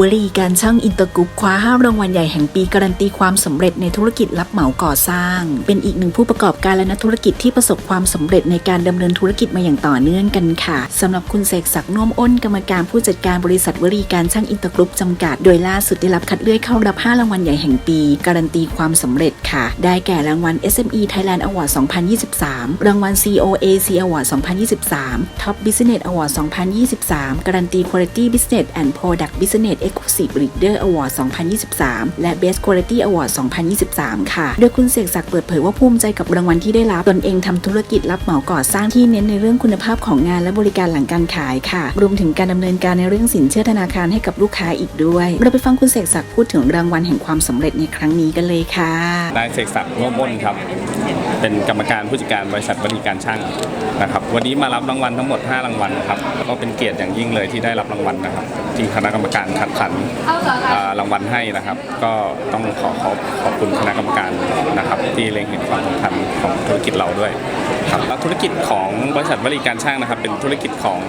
วลีการช่างอินเตอร์กรุ๊ปคว้าห้ารางวัลใหญ่แห่งปีการันตีความสำเร็จในธุรกิจรับเหมาก่อสร้าง เป็นอีกหนึ่งผู้ประกอบการและนักธุรกิจที่ประสบความสำเร็จในการดำเนินธุรกิจมาอย่างต่อเนื่องกันค่ะสำหรับคุณเสกศักดิ์น่วมอ้นกรรมการผู้จัดการบริษัทวลีการช่างอินเตอร์กรุ๊ปจำกัด โดยล่าสุดได้รับคัดเลือกเข้ารับ 5 รางวัลใหญ่แห่งปี การันตีความสำเร็จค่ะ ได้แก่รางวัล SME Thailand Award 2023 รางวัล COAC Award 2023 Top Business Award 2023 การันตี Quality Business and Product Business Exclusive Leader Award 2023 และ Best Quality Award 2023 ค่ะ โดยคุณเสกศักดิ์เปิดเผยว่าภูมิใจกับรางวัลที่ได้รับตนเองทำธุรกิจรับเหมาก่อสร้างที่เน้นในเรื่องคุณภาพของงานและบริการหลังการขายค่ะ รวมถึงการดำเนินการในเรื่องสินเชื่อธนาคารให้กับลูกค้าอีกด้วย เราไปฟังคุณเสกศักดิ์พูดถึงรางวัลแห่งความสำเร็จในครั้งนี้กันเลยค่ะนายเสกศักดิ์ร่วมนครับ เป็นกรรมการผู้จัดการบริษัทบริการช่างนะครับวันนี้มารับรางวัลทั้งหมด 5 รางวัลครับก็เป็นเกียรติอย่างยิ่งเลยที่ได้รับรางวัลนะครับ ที่คณะกรรมการคัดสรรอ่ารางวัลให้นะครับ ก็ต้องขอขอบขอบคุณคณะกรรมการนะครับ ที่เล็งเห็นความสำคัญของธุรกิจเราด้วยครับแล้วธุรกิจของบริษัทบริการช่างนะครับ เป็นธุรกิจของ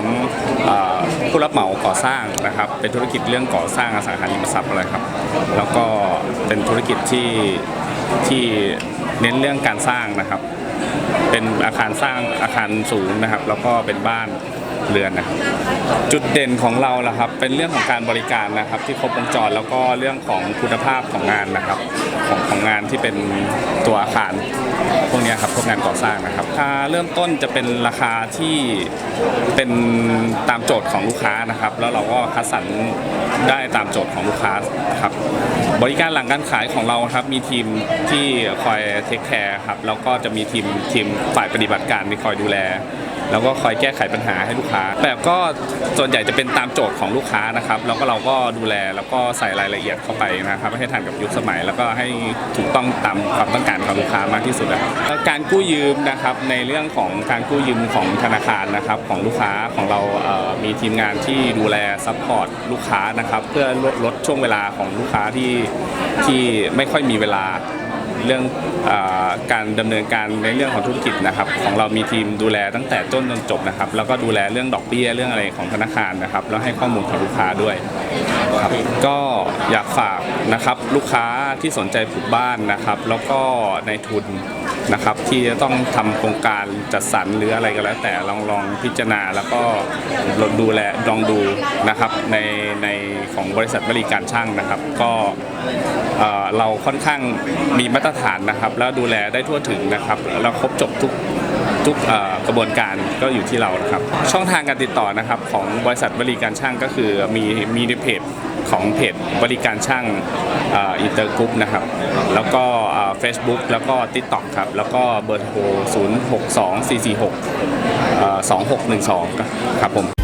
อ่าผู้รับเหมาก่อสร้างนะครับ เป็นธุรกิจเรื่องก่อสร้างอสังหาริมทรัพย์อะไรครับ แล้วก็เป็นธุรกิจที่ที่ เน้นเรื่องการสร้างนะครับ เป็นอาคารสร้างอาคารสูงนะครับ แล้วก็เป็นบ้าน เรือนนะจุดเด่นของเราล่ะครับ เป็นเรื่องของการบริการนะครับ ที่ครบวงจรแล้วก็เรื่องของคุณภาพของงานนะครับ ของของงานที่เป็นตัวอาคารพวกเนี้ยครับพวกงานก่อสร้างนะครับราคาเริ่มต้นจะเป็นราคาที่เป็นตามโจทย์ของลูกค้านะครับ แล้วเราก็คัดสรรได้ตามโจทย์ของลูกค้าครับ บริการหลังการขายของเราครับมีทีมที่คอยเทคแคร์ครับแล้วก็จะมีทีมทีมฝ่ายปฏิบัติการที่คอยดูแล แล้วก็คอยแก้ไขปัญหาให้ลูกค้า แบบก็ส่วนใหญ่จะเป็นตามโจทย์ของลูกค้านะครับ แล้วก็เราก็ดูแลแล้วก็ใส่รายละเอียดเข้าไปนะครับ ให้ทันกับยุคสมัย แล้วก็ให้ถูกต้องตามความต้องการของลูกค้ามากที่สุดนะครับการกู้ยืมนะครับในเรื่องของการกู้ยืมของธนาคารนะครับของลูกค้าของเราเอ่อมีทีมงานที่ดูแลซัพพอร์ตลูกค้านะครับ เพื่อลดช่วงเวลาของลูกค้าที่ที่ไม่ค่อยมีเวลา เรื่องอการดำเนินการในเรื่องของธุรกิจนะครับ ของเรามีทีมดูแลตั้งแต่ต้นจนจบนะครับ แล้วก็ดูแลเรื่องดอกเบี้ยเรื่องอะไรของธนาคารนะครับ แล้วให้ข้อมูลกับลูกค้าด้วย ครับก็อยากฝากนะครับลูกค้าที่สนใจปลูกบ้านนะครับ แล้วก็ในทุนนะครับที่จะต้องทำโครงการจัดสรรหรืออะไรก็แล้ว แต่ลองลองพิจารณาแล้วก็ลองดูแลลองดูนะครับในในของบริษัทบริการช่างนะครับ ก็เราค่อนข้างมีมาตรฐานนะครับ แล้วดูแลได้ทั่วถึงนะครับเราครบจบทุกทุกกระบวนการก็อยู่ที่เรานะครับ ช่องทางการติดต่อนะครับของบริษัทบริการช่างก็คือมีมีในเพจ ของเพจบริการช่างอินเตอร์กรุ๊ปนะครับ แล้วก็เฟซบุ๊กแล้วก็ t ิ k t o k ครับ แล้วก็เบอร์โทร 0 6 2 4 4 6 2612 ครับผม